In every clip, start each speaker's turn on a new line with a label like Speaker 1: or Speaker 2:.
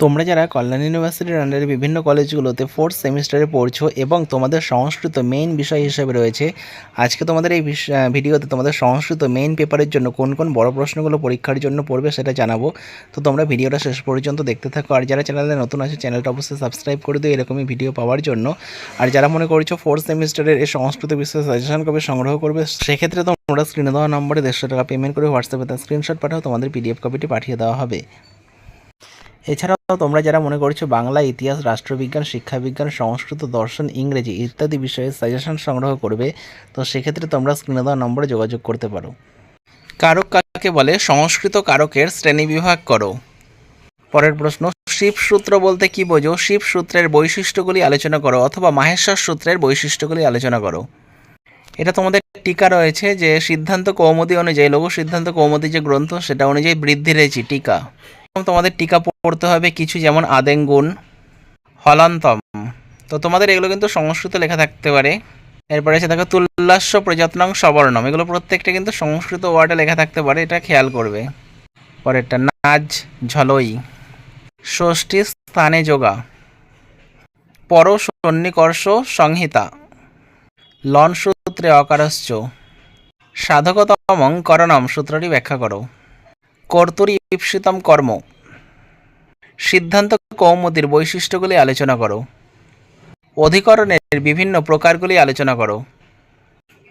Speaker 1: তোমরা যারা কল্যাণ ইউনিভার্সিটির আন্ডারে বিভিন্ন কলেজগুলোতে ফোর্থ সেমিস্টারে পড়ছো এবং তোমাদের সংস্কৃত মেইন বিষয় হিসেবে রয়েছে, আজকে তোমাদের এই ভিডিওতে তোমাদের সংস্কৃত মেইন পেপারের জন্য কোন কোন বড় প্রশ্নগুলো পরীক্ষার জন্য পড়বে সেটা জানাব। তো তোমরা ভিডিওটা শেষ পর্যন্ত দেখতে থাকো। আর যারা চ্যানেলে নতুন আছে চ্যানেলটা অবশ্যই সাবস্ক্রাইব করে দিও এরকমই ভিডিও পাওয়ার জন্য। আর যারা মনে করছ ফোর্থ সেমিস্টারের এই সংস্কৃত বিষয়ে সাজেশন কবে সংগ্রহ করবে, সেক্ষেত্রে তোমরা স্ক্রিনে দেওয়া নম্বরে দেড়শো টাকা পেমেন্ট করে হোয়াটসঅ্যাপে তার স্ক্রিনশট পাঠাও, তোমাদের পিডিএফ কপিটি পাঠিয়ে দেওয়া হবে। এছাড়াও তোমরা যারা মনে করছ বাংলা ইতিহাস, রাষ্ট্রবিজ্ঞান, শিক্ষাবিজ্ঞান, সংস্কৃত, দর্শন, ইংরেজি ইত্যাদি বিষয়ে সাজেশন সংগ্রহ করবে, তো সেক্ষেত্রে তোমরা স্ক্রিনে দেওয়া নম্বরে যোগাযোগ করতে পারো। কারক কাকে বলে? সংস্কৃত কারকের শ্রেণীবিভাগ করো। পরের প্রশ্ন শিব সূত্র বলতে কি বোঝো? শিব সূত্রের বৈশিষ্ট্যগুলি আলোচনা করো অথবা মাহেশ্বর সূত্রের বৈশিষ্ট্যগুলি আলোচনা করো। এটা তোমাদের টিকা রয়েছে যে সিদ্ধান্ত কৌমুদী অনুযায়ী, লঘু সিদ্ধান্ত কৌমুদী যে গ্রন্থ, সেটা অনুযায়ী বৃদ্ধি রয়েছে টিকা তোমাদের টিকা পড়তে হবে কিছু যেমন আদেঙ্গুন, হলান্তম। তো তোমাদের এগুলো কিন্তু সংস্কৃত লেখা থাকতে পারে। এরপরে এসে দেখো তুল্লাস্য প্রযত্নং সবর্ণম। এগুলো প্রত্যেকটা কিন্তু সংস্কৃত ওয়ার্ডে লেখা থাকতে পারে, এটা খেয়াল করবে। পরেরটা নাচ ঝলই। ষষ্ঠী, স্থানে যোগা। পর সন্নিকর্ষ, সংহিতা। লন সূত্রে অকারশ্চ। সাধকতমং করণম, সূত্রটি ব্যাখ্যা করো। কর্তুরি কর্ম। সিদ্ধান্ত কৌমুদির বৈশিষ্ট্যগুলি আলোচনা করো। অধিকরণের বিভিন্ন প্রকারগুলি আলোচনা করো।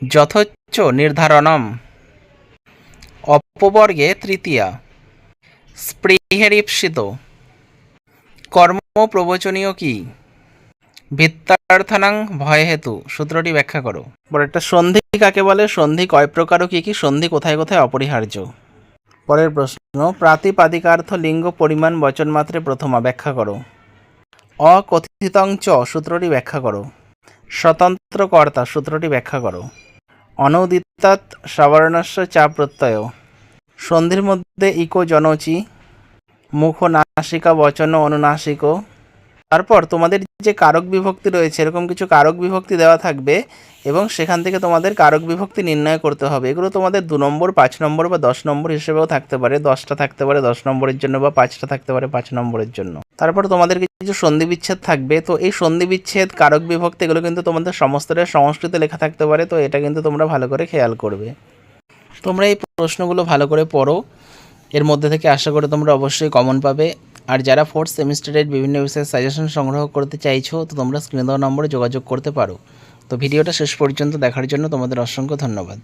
Speaker 1: যথোচ্চ নির্ধারণম। অপবর্গে তৃতীয়া। স্পৃহের ঈপ্সিত কর্ম প্রবচনীয় কি? ভিত্তার্থনাং ভয় হেতু সূত্রটি ব্যাখ্যা করো। পরেরটা সন্ধি কাকে বলে? সন্ধি কয় প্রকার ও কি কি? সন্ধি কোথায় কোথায় অপরিহার্য? পরের প্রশ্ন, প্রাতিপাদিকার্থ লিঙ্গ পরিমাণ বচন মাত্রে প্রথমা ব্যাখ্যা করো। অকথিতং চ সূত্রটি ব্যাখ্যা করো। স্বতন্ত্র কর্তা সূত্রটি ব্যাখ্যা করো। অনৌদিতাৎ সবর্ণস্য চা প্রত্যয়। সন্ধির মধ্যে ইকো জনচি মুখ নাসিকা বচন অনুনাসিক তারপর তোমাদের যে কারক বিভক্তি রয়েছে, এরকম কিছু কারক বিভক্তি দেওয়া থাকবে এবং সেখান থেকে তোমাদের কারক বিভক্তি নির্ণয় করতে হবে। এগুলো তোমাদের দু নম্বর, পাঁচ নম্বর বা দশ নম্বর হিসেবেও থাকতে পারে। দশটা থাকতে পারে দশ নম্বরের জন্য বা পাঁচটা থাকতে পারে পাঁচ নম্বরের জন্য। তারপর তোমাদের কিছু সন্ধি বিচ্ছেদ থাকবে। তো এই সন্ধি বিচ্ছেদ, কারক বিভক্তি এগুলো কিন্তু তোমাদের সমস্তটা সংস্কৃতে লেখা থাকতে পারে। তো এটা কিন্তু তোমরা ভালো করে খেয়াল করবে। তোমরা এই প্রশ্নগুলো ভালো করে পড়ো। এর মধ্যে থেকে আশা করে তোমরা অবশ্যই কমন পাবে। আর যারা ফোর্থ সেমিস্টারের বিভিন্ন বিষয়ে সাজেশন সংগ্রহ করতে চাইছো, তো তোমরা স্ক্রিনে দেওয়া নম্বরে যোগাযোগ করতে পারো। তো ভিডিওটা শেষ পর্যন্ত দেখার জন্য তোমাদের অসংখ্য ধন্যবাদ।